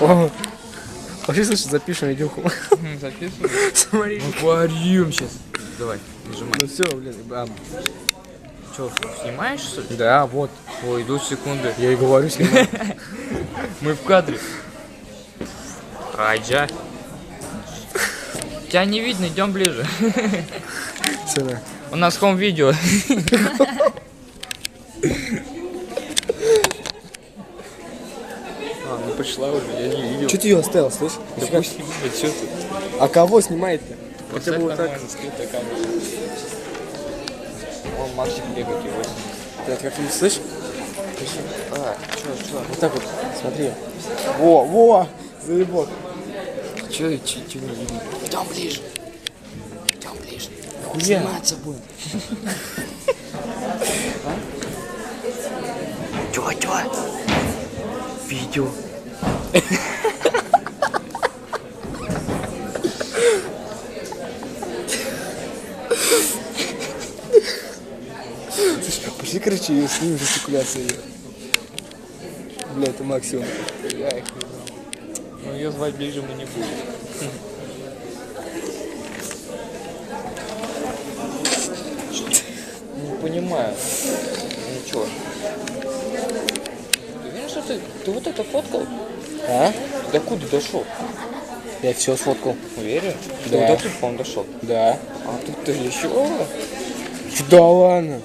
Вообще, слушай, запишем видюху. Записывай. Смотри. Аквариум сейчас. Давай, нажимай. Ну все, блин, а, Че, снимаешь что ли? да, вот. Ой, идут секунды. Я и говорю, снимаю. Мы в кадре. Райджа. Тебя не видно, идем ближе. Всё, да. У нас хом А, ну пришла уже, я не видел. Че ты ее оставил, слышь? Да пусть снимает, что ты? А кого снимает-то? Поставь бы вот так. Вон Максик бегает его. Блядь, как ты слышь? А, чё, чё? Вот так вот, смотри. Во, во, заебок. Чё, чё, чё не видно? Идем ближе. Идем ближе. Хуя. Сниматься будем. Чё, чё? Видео. Слушай, пошли, короче, ее снимем жестикуляцию ее. Бля, это максимум. Я их не. Но ее звать ближе мы не будем. Не понимаю. Ничего. Ты ты, вот это фоткал? А? До куда дошел? Я все сфоткал. Уверен? Да. Ты вот до тут, по-моему, дошел. Да. А тут ты еще? Да ладно.